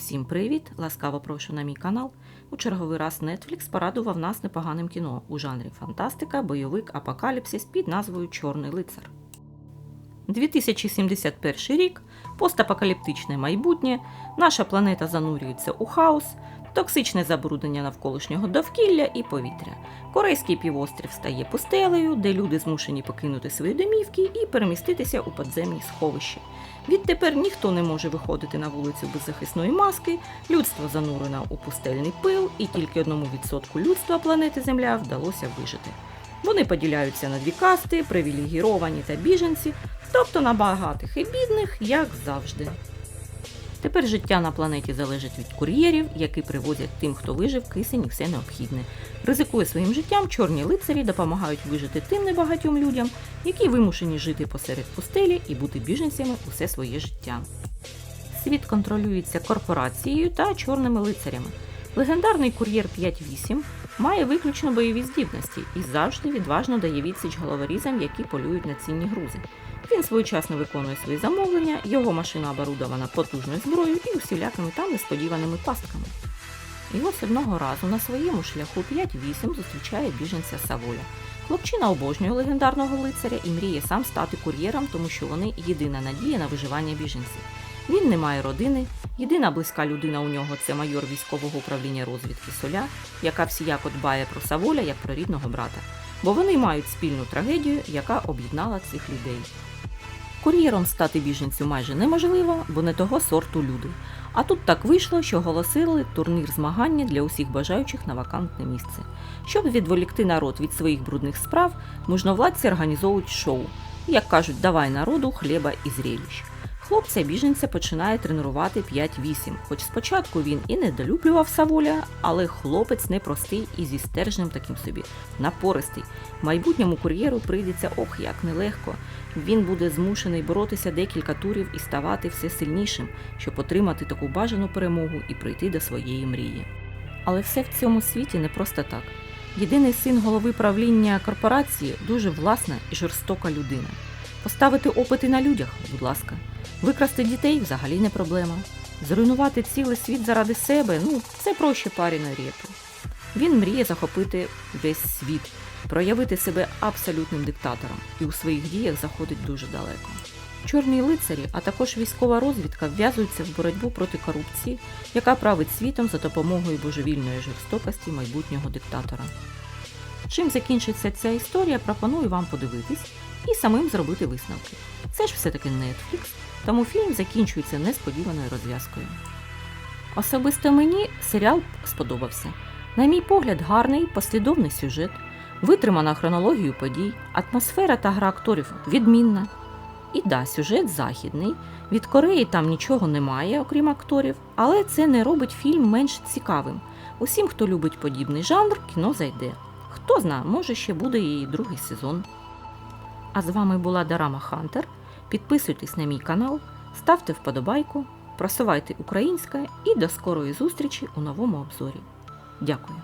Всім привіт! Ласкаво прошу на мій канал. У черговий раз Netflix порадував нас непоганим кіно у жанрі фантастика, бойовик, апокаліпсис під назвою Чорний лицар. 2071 рік, постапокаліптичне майбутнє, наша планета занурюється у хаос, токсичне забруднення навколишнього довкілля і повітря. Корейський півострів стає пустелею, де люди змушені покинути свої домівки і переміститися у подземні сховища. Відтепер ніхто не може виходити на вулицю без захисної маски, людство занурено у пустельний пил, і тільки одному відсотку людства планети Земля вдалося вижити. Вони поділяються на дві касти, привілегіровані та біженці, тобто на багатих і бідних, як завжди. Тепер життя на планеті залежить від кур'єрів, які привозять тим, хто вижив кисень і все необхідне. Ризикує своїм життям, чорні лицарі допомагають вижити тим небагатьом людям, які вимушені жити посеред пустелі і бути біженцями усе своє життя. Світ контролюється корпорацією та чорними лицарями. Легендарний кур'єр 5-8 має виключно бойові здібності і завжди відважно дає відсіч головорізам, які полюють на цінні грузи. Він своєчасно виконує свої замовлення, його машина оборудована потужною зброєю і усілякими там несподіваними пастками. І ось одного разу на своєму шляху 5-8 зустрічає біженця Саволя. Хлопчина обожнює легендарного лицаря і мріє сам стати кур'єром, тому що вони єдина надія на виживання біженців. Він не має родини, єдина близька людина у нього це майор військового управління розвідки Соля, яка всіяко дбає про Саволя як про рідного брата, бо вони мають спільну трагедію, яка об'єднала цих людей. Кур'єром стати біженцю майже неможливо, бо не того сорту люди. А тут так вийшло, що оголосили турнір змагання для усіх бажаючих на вакантне місце. Щоб відволікти народ від своїх брудних справ, можновладці організовують шоу. Як кажуть, давай народу хліба і зрелищ. Хлопця біженця починає тренувати 5-8, хоч спочатку він і недолюблював Саволя, але хлопець непростий і зі стержнем таким собі, напористий. Майбутньому кур'єру прийдеться ох як нелегко. Він буде змушений боротися декілька турів і ставати все сильнішим, щоб отримати таку бажану перемогу і прийти до своєї мрії. Але все в цьому світі не просто так. Єдиний син голови правління корпорації дуже власна і жорстока людина. Поставити опити на людях, будь ласка. Викрасти дітей взагалі не проблема. Зруйнувати цілий світ заради себе ну це проще парі на репу. Він мріє захопити весь світ, проявити себе абсолютним диктатором і у своїх діях заходить дуже далеко. Чорні лицарі, а також військова розвідка вв'язуються в боротьбу проти корупції, яка править світом за допомогою божевільної жорстокості майбутнього диктатора. Чим закінчиться ця історія, пропоную вам подивитись і самим зробити висновки. Це ж все-таки Netflix, тому фільм закінчується несподіваною розв'язкою. Особисто мені серіал сподобався. На мій погляд, гарний, послідовний сюжет, витримана хронологію подій, атмосфера та гра акторів відмінна. І да, сюжет західний. Від Кореї там нічого немає, окрім акторів, але це не робить фільм менш цікавим. Усім, хто любить подібний жанр, кіно зайде. Хто зна, може ще буде і другий сезон. А з вами була Дарама Хантер. Підписуйтесь на мій канал, ставте вподобайку, просувайте українське і до скорої зустрічі у новому обзорі. Дякую.